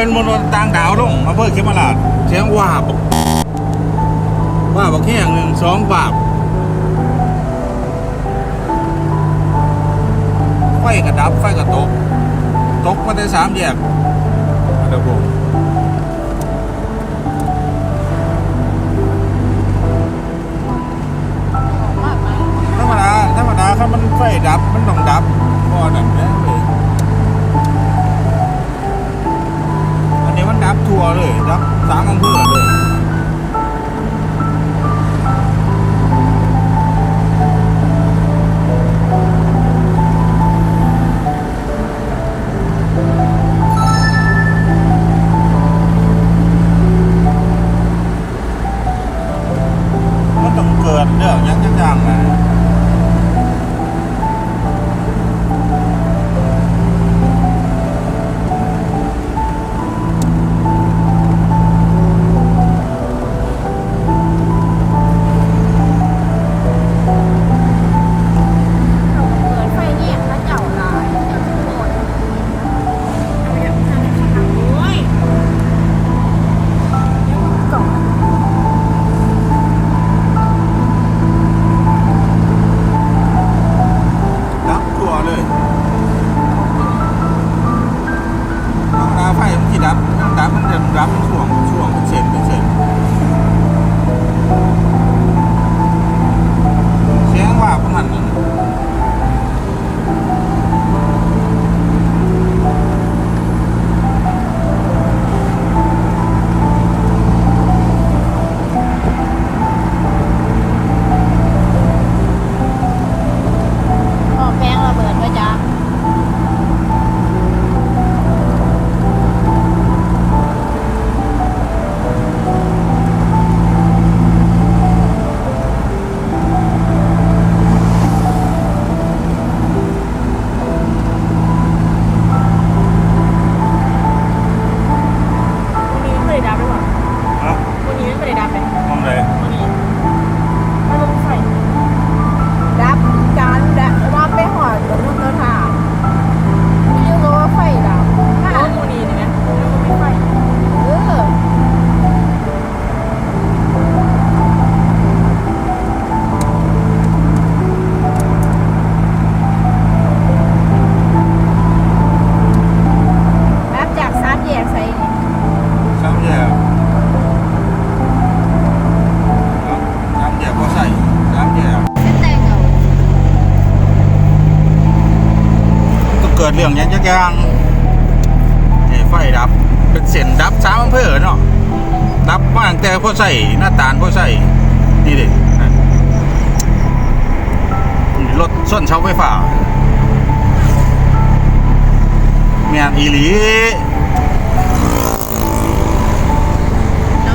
เป็นมนุต่างดาวลงมาเพิ่มเขมราชเสียงว่าบว่าบอกแค่หนึ่งสองบาบไฟกระดับไฟกระตก ตกมาได้สามแยกอันดับหกธรรมดาธรรมดาครับมันไฟดับมันต้องดับพอนั่นแหละ กลัวเลยจับสามอำเภอเลย ยังจักอยางนี่ไฟดับ เป็นเสียนดับสามอำเภอเนาะดับบ้างแต่พ่อใส่หน้าตาลพ่อใส่นี่เด็รถส้นเช้าไฟฟ้าแมนอีหลีเ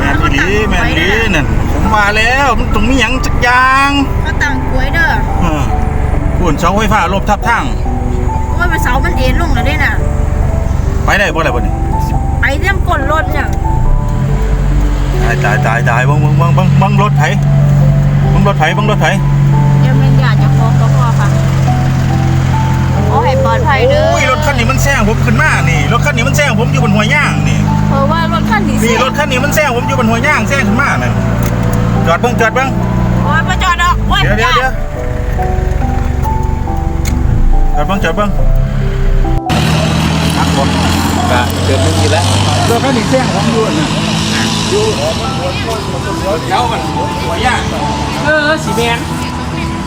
แมวันอีหลีแมนอีหลีนั่นผมมาแล้วมันต้องมีหยังจักอยาง เขาตังกล้วยเด้อขุนเสาไฟฟ้าลบทับทั้ง โอ้ยมันเสามันเอ็นลงแล้วเด้น่ะ ไปได้บ่ได้บ่นี่ไปเรื่องก้นรถอย่างตายตายตายตายเบังเบังเบังเบังเบังรถไถเบังรถไถเบังรถไถเดี๋ยวแม่นญาติจะฟ้องก็พอค่ะโอ้ให้ปลอดภัยเด้อโอ้ยรถคันนี้มันแซงผมขึ้นมานี่รถคันนี้มันแซงผมอยู่บนหัวย่างนี่เพราะว่ารถคันนี้นี่เสียรถคันนี้มันแซงผมอยู่บนหัวย่างแซงขึ้นมานั่นจอดเบิ่งจอดเบิ่งโอ้ยประจอดดอกโอ้ยเดี๋ยวเดี๋ยวเดี๋ยวจอดเบิ่งจอดเบิ่ง นักบ่ก็เกิดมึงกินแล้วรถคันนี้แซงผมอยู่น่ะอยู่เดี๋ยวมันหัวย่างเออสีแมน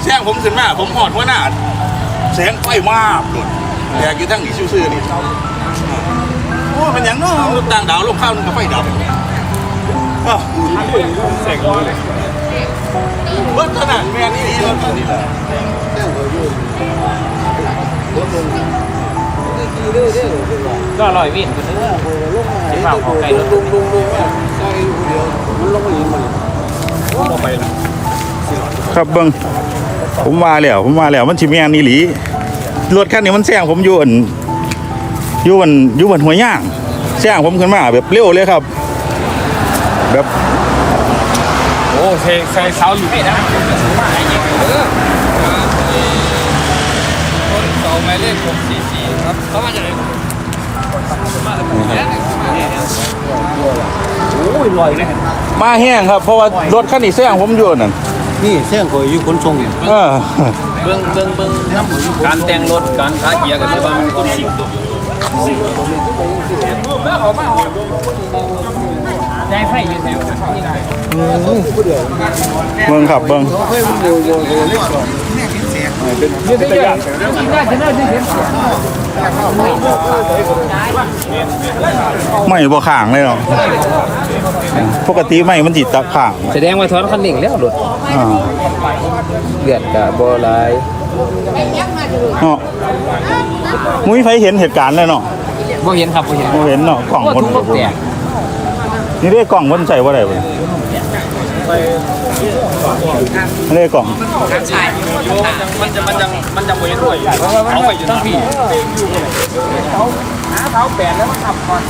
แซงผมขึ้นมาผมหอดหัวหน้าแสงไฟมากหลุดแดกอยู่ทั้งนี่ซื่อๆนี่โอ้มันหยังเนาะรถต่างดาวลงข้าวนึงกับไฟดับอ้าวแสงเลยเบิดขนาดแม่นี่นี่รถคันนี้แหละ ก็อร่อยวิ่งกันเนื้อใช้เปล่าของไก่รถลงไปล้วครับเบิ้งผมมาแล้วผมมาแล้วมันชิแม่นอีหลีรถคันนี้มันแซงผมอยู่อันอยู่อันอยู่บนหัวย่างแซงผมขึ้นมาแบบเร็วเลยครับ แบบโอ้ใส่ใส่เสาอยู่ไม่ได้มาไอ้ยิงเออคนเสาหมายเลขหกสี่สี่ ครับเขามาจากไหนโอ้ยลอยเลยมาแห้งครับ เพราะว่ารถคันนี้แซงผมอยู่นั่นนี่เส้นก็อยู่คนทรงเนี่ยเออเบิ้งเบิ้งเบิ้งการแต่งรถการขาเกียร์กันที่บ้านมันคนสิบได้ไฟอยู่แถวนี่ไงเบิ้งครับเบิ้งยืดได้ยังกิน ได้จะได้ที่เห็นไม่บ่ข้างเลยเนาะปกติไม่มันจิตตะข้างแสดงว่าถอนคันเร่งแล้วรถอ่าเลือดกับบ่หลายเนาะมุ้ยไฟเห็นเหตุการณ์เลยเนาะบ่เห็นครับบ่เห็นบ่เห็นเนาะกล่องว่าคนทุกรถแตกนี่ได้กล่องคนใส่ว่าอะไรบ่ ไม่ได้กล่องมันจะมันจะมันจะบ่เห็นด้วยเอาไปอยู่ทั้งพี่เขาหาเท้าแปดแล้วมันขับก่อน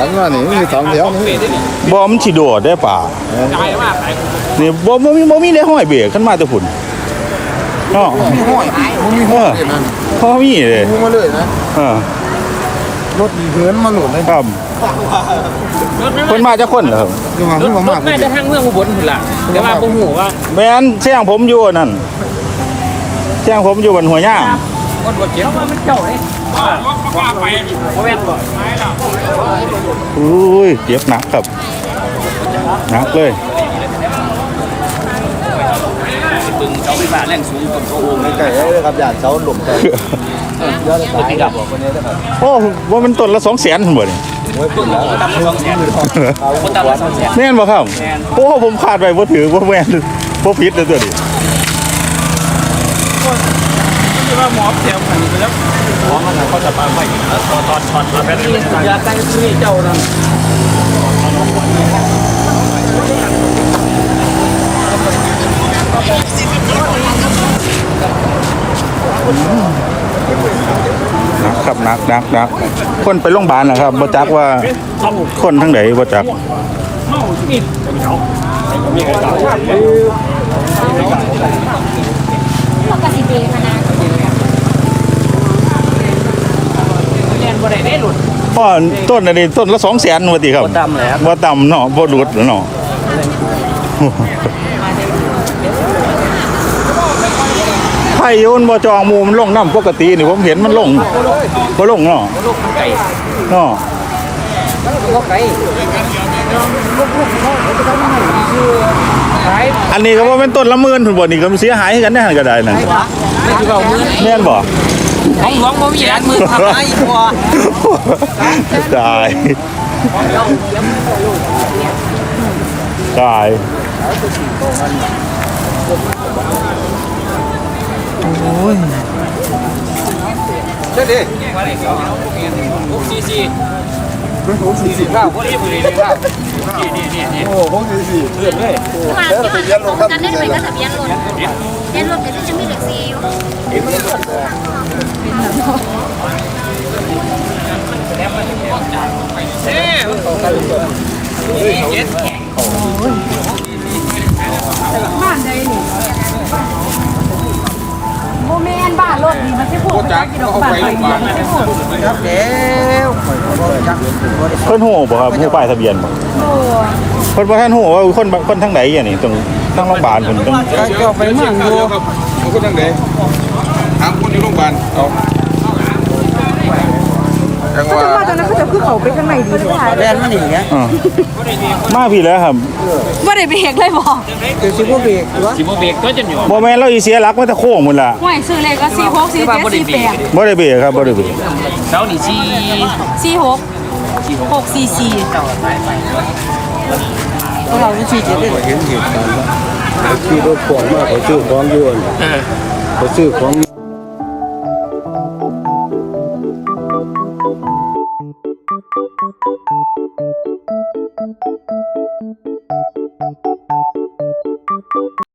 ทั้งนั้นนี่มีสองแถวนี่บอมนสิโดดได้ป่าไกลมากนี่บ่บ่มีบ่มีได้ห้อยเบรกขึ้นมาแต่พุ่นเนาะมีห้อยมีห้อยนั่นพอมีเลยมาเลยนะเออ รถดีเหินมาหลุดเลยครับรถไม่คนมาจากคนเหรอครับคือว่ารถขึ้นมารมากถแม่จะทางเมืองอุบลพุ่นล่ะแต่ว่าบ่ฮู้ว่าแม่นแซงผมอยู่นั่นแซงผมอยู่บนหัวย่างคนบ่เจ็บว่ามันเจ้าเด้ว่าว่าไปบ่แม่นบ่อุ้ยเจ็บหนักครับหนักเลย ปึงเสาไฟฟ้าแรงสูงต้นโตไม่ไก่เลยครับญาติเสาหลุมใจยอดตายดับคนนี้นะครับโอ้ว่ามันต้นละสองแสนพุ่นบ่นี่โอ้ยปุ่นแล้วตำละ2แสนคนตำละ2แสนแม่นบ่ครับโอ้ผมคาดไว้บ่ถือบ่แม่นบ่ผิดเลยตัวนี้ว่าหมอแถวมันไปแล้วหมอมันเขาจะปาไฟตอนตอนช็อตมาแค่นี้ยาแต่งที่เจ้านั่นห นักครับหนักหนักหนักคนไปโรงพยาบาลนะครับบ่จักว่าคนทั้งไหนบ่จักเมาอีกมีกระเป๋าปกติดีขนาดเรียนบ่ได้ได้หลุดพ่อต้นอันนี้ต้นละ2แสนว่าติครับบ่ต่ำแล้วบ่ต่ำเนาะบ่หลุดเนาะ ไผ่โยนบ่จองหมูมันลงน้ำปกตินี่ผมเห็นมันลงบ่ลงเนาะลูกไก่เนาะลูกไก่ลูกลูกเขาจะทำให้คือขายอันนี้ก็ว่าเป็นต้นละหมื่นพุ่นบ่นี่ก็มันเสียหายให้กันได้หั่นก็ได้นั่นไม่คือเอามือแม่นบ่ของหลวงบ่มีแรงมือทำได้พอตายตายโอ้ ยใช่ดิหกสี่สี่สี่สิบเก้าพวกนี้มือนี่ครับนี่นี่นี่นี่โอ้โหสี่สิบเลื่อนเลยว่าที่ว่าตรงกันได้เลยก็ทะเบียนรถทะเบียนรถก็จะมีเลขสี่อยู่เอ๊ะเจ็ดบ้านใดนี่โมแม นบ้านรถนี่มันสิพูดจักดอกบ้านไปนี่มันสิพูดครับเดี๋ยวจักเพิ่นฮู้บ่ครับฮู้ป้ายทะเบียนบ่โอ้เพิ่นบ่ทันฮู้ว่าคนคนทางไหนอะนี่ตรงทางโรงพยาบาลเพิ่นตรงก็จะไปเมืองอยู่เอาคนทางไหนถามคนอยู่โรงพยาบาลเอา จังหวะมาตอนนั้นเขาจะคือเขาไปข้างในดีกว่าแดนมันหนีเงี้ยอ่ามาพี่แล้วครับบ่ได้ไปเฮกเลยบ่คือสิบกว่าปีหรือว่าสิบเบรกก็จะหย่อนบ่แม่นเราอีเสียหลักมาแต่โค้งพุ่นล่ะห่วยซื้อเลขก็46 47 48บ่ได้เบรกครับบ่ได้เบรกเสาหนีสี่46 644เราที่สี่เจ็ดเห็นเหตุการณ์ว่าขี่รถพ่วงมาเขาซื้อของยวนเขาซื้อของ